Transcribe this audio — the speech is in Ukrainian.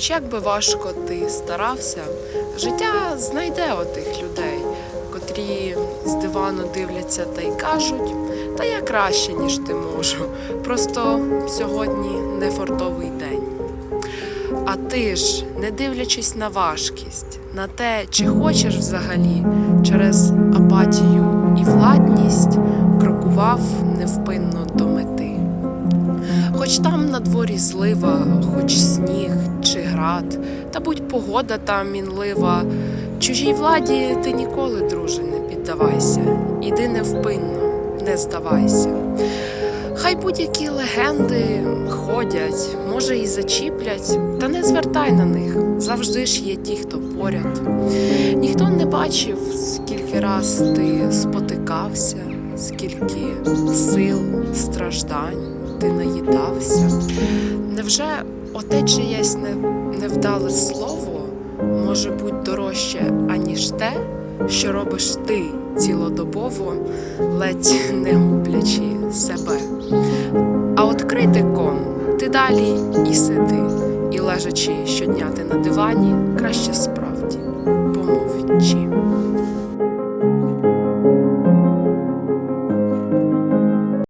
Хоч як би важко ти старався, життя знайде отих людей, котрі з дивану дивляться та й кажуть, та я краще, ніж ти можу. Просто сьогодні не фартовий день. А ти ж, не дивлячись на важкість, на те, чи хочеш взагалі, через апатію і владність крокував невпинно до мети. Хоч там на дворі злива, хоч сніг чи град, та будь погода там мінлива, чужій владі ти ніколи, друже, не піддавайся, іди невпинно, не здавайся. Хай будь-які легенди ходять, може і зачіплять, та не звертай на них, завжди ж є ті, хто поряд. Ніхто не бачив, скільки раз ти спотикався, скільки сил, страждань ти наїдався. Невже Оте чиєсь невдале слово може бути дорожче, аніж те, що робиш ти цілодобово, ледь не гублячи себе. А от критиком ти далі і сиди, і лежачи щодня ти на дивані, краще справді помовчи.